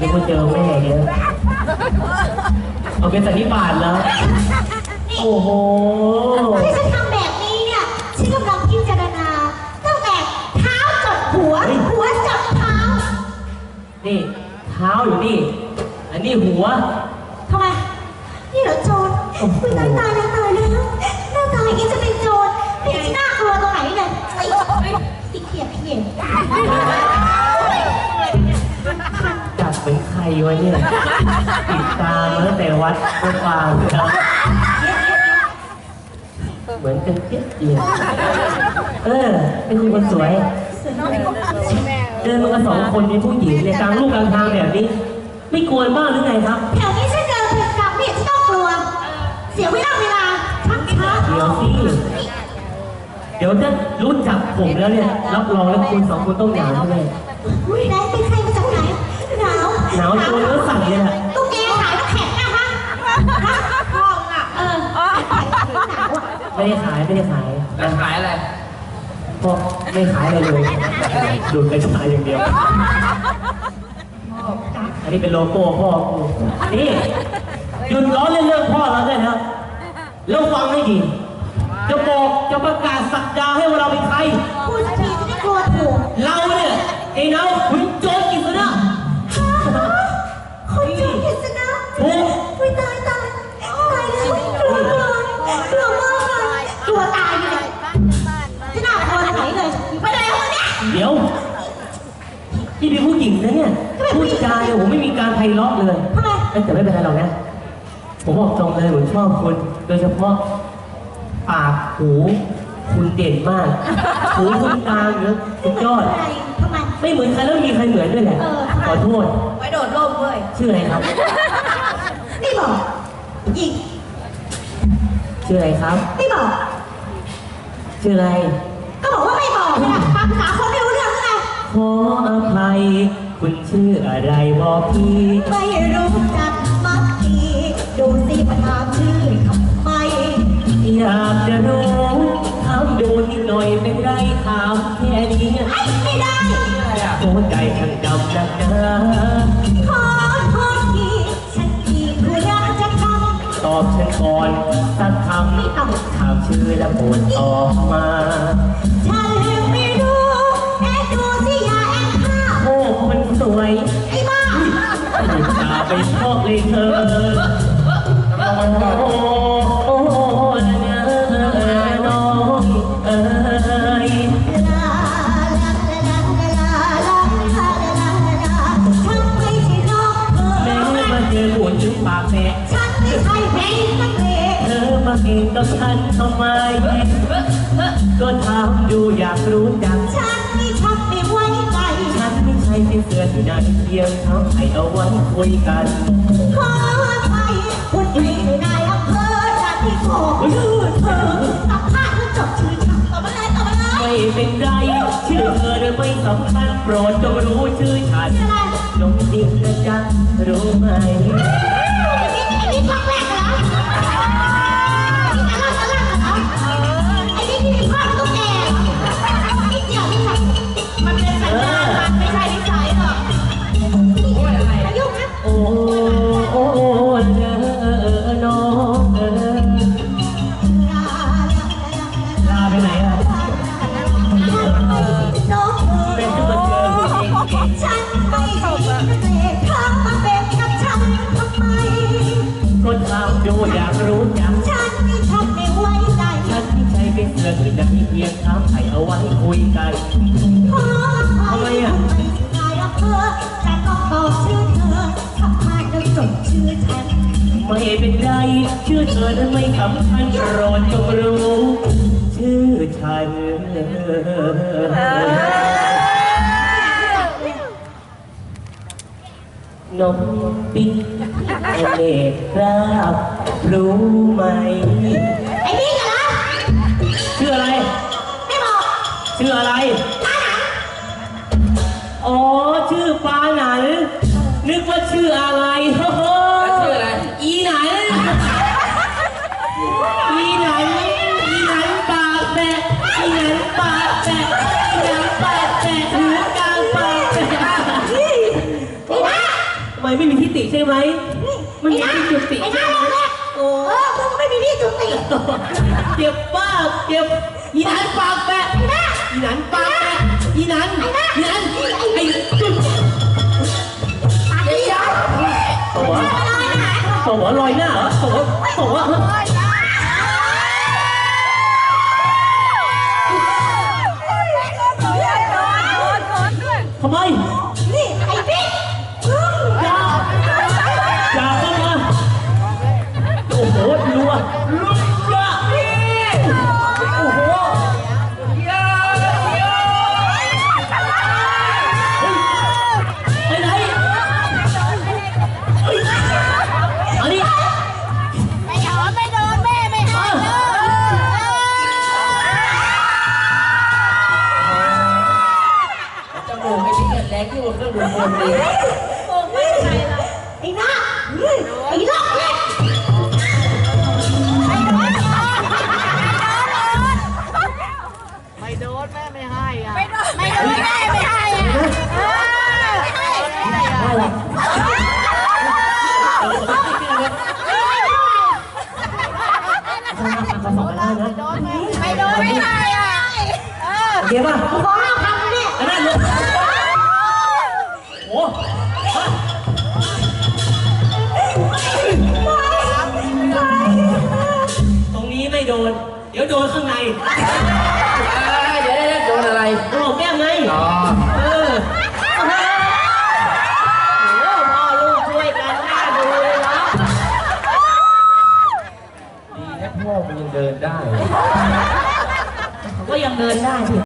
นึกว่าเจอแม่เยอะเอาเป็นสันนิบาตแล้ว โอ้โห ที่ฉันทำแบบนี้เนี่ยฉันกำลังพิจารณาตั้งแต่เท้าจดหัวเฮ้ยหัวจดเท้านี่ เท้าอยู่นี่ อันนี้หัว ทำไม นี่เหรอโจรโอ้โหคุณตายตายแล้วตายแล้วหน้าตาอย่างนี้จะเป็นโจรไม่เห็นจะน่ากลัวตรงไหนเลยไอ้ไอ้เขียดเขียด วะเนี่ยติดตามมาตั้งแต่วัดต้นปางเหมือนกันเจี๊ยบเจียบเออเป็นคนสวย เดินมากันสองคนเป็นผู้หญิงในกลางลูกกลางทางแบบนี้ ไม่กลัวบ้างหรือไงครับ แถวนี้ฉันเจอเป็นกรรมไม่เห็นต้องกลัว เสียเวลาเวลาชักช้าเดี๋ยวสิเดี๋ยวจะรู้จักผมแล้วเนี่ย รับรองแล้วคุณสองคนต้องหนาวแน่อุ้ยไหนเป็นใคร หนหนาวหนาวตัวเนื้อสั่นเลยแหละตุ๊กแกขายน้ำแข็งนะฮะฮะทองอะ เออขายหนาวอะไม่ได้ขายไม่ได้ขายแล้วขายอะไรเพราะไม่ขายอะไรเลยดูดกัญชาอย่างเดียวอันนี้เป็นโลโก้พ่อกูนี่หยุดล้อเล่นเรื่องพ่อแล้วได้แล้วแล้วฟังให้ดี จะบอกจะประกาศสักดาให้ว่าเราเป็นใคร เนี้ยเดี๋ยวนี่เป็นผู้หญิงนะเนี่ยพูดจาเนี่ยผมไม่มีการไพเราะเลยทำไม แต่ไม่เป็นไรหรอกนะ ผมบอกตรงเลยผมชอบคุณโดยเฉพาะปากหูคุณเด่นมากหูคุณตาเนื้อสุดยอดอะไรทำไม ไม่เหมือนใครแล้วมีใครเหมือนด้วยแหละเออทำไม ขอโทษไปโดดร่มเว้ย ชื่ออะไรครับ นี่บอกยิงชื่ออะไรครับ นี่บอก ชื่ออะไร ก็บอกว่าไม่บอกเนี่ยฟังภาษาคนไม่รู้เรื่องไง ขออภัย คุณชื่ออะไรบอกพี่ ไม่รู้จักมักดีดูสิมาถามชื่อทำไมอยากจะรู้ถามดูนิดหน่อยเป็นไรถามแค่นี้ไอ้ไม่ได้โอ้ใจช่างดำนักหนาขอโทษทีฉันมีธุระจะทตอบฉันก่อนสักคำไม่ต้องถามชื่อแล้วโปรดตอบมา ไอ้บ้าตาไปชอบเลยเธอโอ้โอ้นะน้องเอ้ยแม่าเจอปวดจุกปากแม่เธอมาเห็นกับฉันทำไมก็ถามดูอยากรู้จัก เป็นเสือที่ไหนเพียงทำให้เอาไว้คุยกันขอไปคุณอยู่ในนายอำเภอฉันที่ขอชื่อเธอสัมภาษณ์แล้วจบชื่อฉันต่อมาเลยต่อมาเลยไม่เป็นไรชื่อเธอไม่สำคัญโปรดจงรู้ชื่อฉันจงจริงนะจ๊ะรู้ไหมไอ้นี่พักแรกเหร ถามดูอยากรู้จักฉันนี่ชักไม่ไว้ใจฉันไม่ใช่เป็นเสือที่จะมีเพียงถามให้เอาไว้คุยกันขออภัยไม่ใช่นายอำเภอแต่ต้องบอกชื่อเธอทำพลาดแล้วจดชื่อฉันไม่เป็นไรชื่อเธอนั้นไม่สำคัญโปรดจงรู้ ชื่อฉัน นมปิ๊กอเนกครับรู้ไหม ไอ้นี่เหรอชื่ออะไร ไม่บอก ชื่ออะไร อีหนันปากแตะหูกลางปากแตะนี่นะเติใช่ไหมมันมีจุติไอ้หใช่น้าไหมแรกเออมึงไม่มีที่จุติเจ็บบ้าเจ็บอีนันปากแปะอีนันปากแปะอีนันอีนันไอ้จุดปากดีเหรอตัวตัวลอยหน้าเหรอตัวตัวทำไม เออโอเคป่ะขอห้าพันเนี่ยอันนั้นเลยโอ้ตรงนี้ไม่โดน เดี๋ยวโดนข้างใน เดี๋ยวโดนอะไรโอ้แก้มไง อ๋อเออ